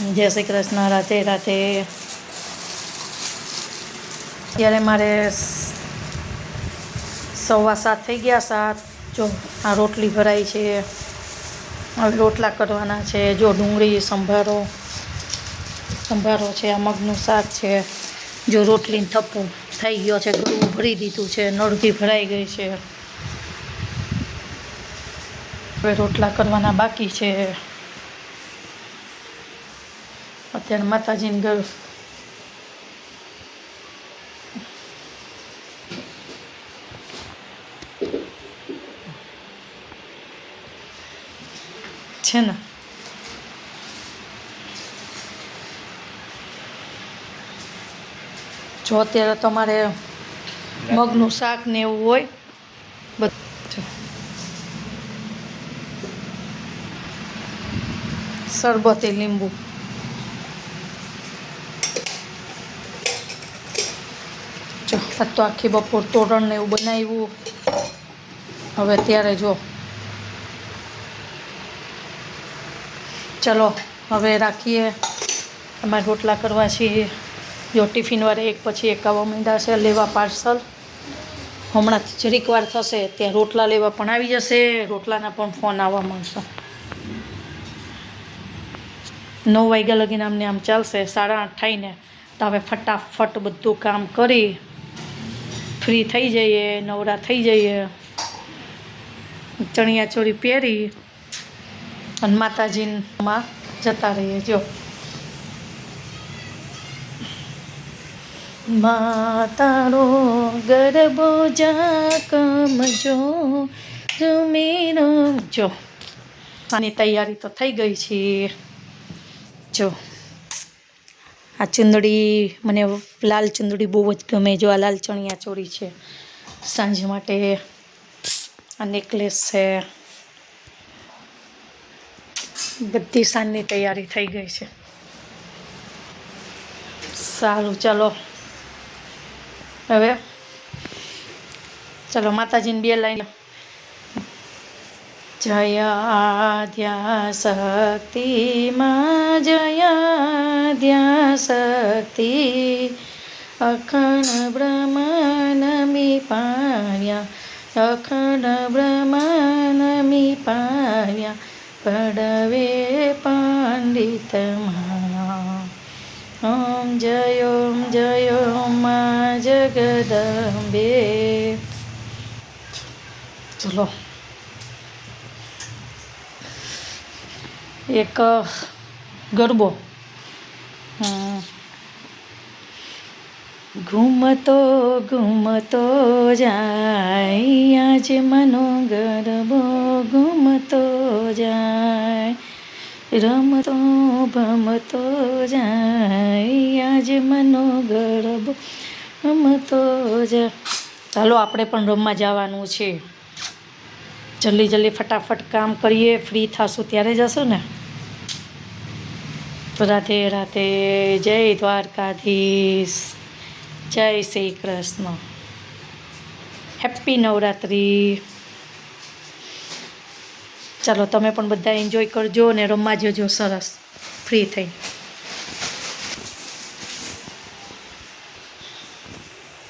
જય શ્રી કૃષ્ણ, રાધે રાધે. ત્યારે મારે સવા સાત થઈ ગયા સાત. જો આ રોટલી ભરાઈ છે, હવે રોટલા કરવાના છે, જો ડુંગળી, સંભારો સંભારો છે, આ મગનું શાક છે. જો રોટલીને થપ્પો થઈ ગયો છે, ગળું ભરી દીધું છે નળગી ભરાઈ ગઈ છે. હવે રોટલા કરવાના બાકી છે. અત્યારે માતાજીને ગયું. છે ને? જો અત્યારે તમારે મગનું શાક ને એવું હોય, બધું શરબતે લીંબુ. આજ તો આખી બપોર તોરણ ને એવું બનાવ્યું. હવે ત્યારે જો. ચલો, હવે રાખીએ. અમારે રોટલા કરવા છીએ. જો ટિફિનવાળા એક પછી એક આવવા માંડ્યા છે, લેવા પાર્સલ. હમણાં જરીક વાર થશે, ત્યાં રોટલા લેવા પણ આવી જશે. રોટલાના પણ ફોન આવવા માંડશે. નવ વાગ્યા લગીને અમને આમ ચાલશે, સાડા આઠ થઈને. તો હવે ફટાફટ બધું કામ કરી ફ્રી થઈ જઈએ, નવરા થઈ જઈએ. ચણિયા ચોરી પહેરી અને માતાજીમાં જતા રહીએ, જો. માતારો ગરબો જાકમજો જુમીરો જો. આની તૈયારી તો થઈ ગઈ છે. જો. આ ચુંદડી મને લાલ ચુંદડી બહુ જ ગમે જો આ લાલ ચણિયા ચોળી છે. સાંજ માટે આ નેકલેસ છે. બધી સાંજની તૈયારી થઈ ગઈ છે. સારું, ચાલો. હવે ચલો માતાજીને બે લાઈન જય આદ્યા શક્તિમાં જય આદ્યા શક્તિ અખંડ બ્રહ્માનમી પાવ્યા અખંડ બ્રહ્માનમી પાર્યા પડવે પંડિતમાં ઓમ જય ઓમ જય ઓમ મા જગદંબે ચલો એક ગરબો. ઘૂમતો ઘૂમતો જાય, આજ મનો ગરબો ઘૂમતો જાય. રમતો, ભમતો જાય, આજ મનો ગરબો રમતો જાય. ચાલો, આપણે પણ રમવા જવાનું છે. જલ્દી જલ્દી ફટાફટ કામ કરીએ. ફ્રી થશું ત્યારે જશું ને? તો રાધે રાધે, જય દ્વારકાધીશ, જય શ્રી કૃષ્ણ હેપી નવરાત્રિ. ચાલો, તમે પણ બધા એન્જોય કરજો અને રમવા જજો સરસ ફ્રી થઈ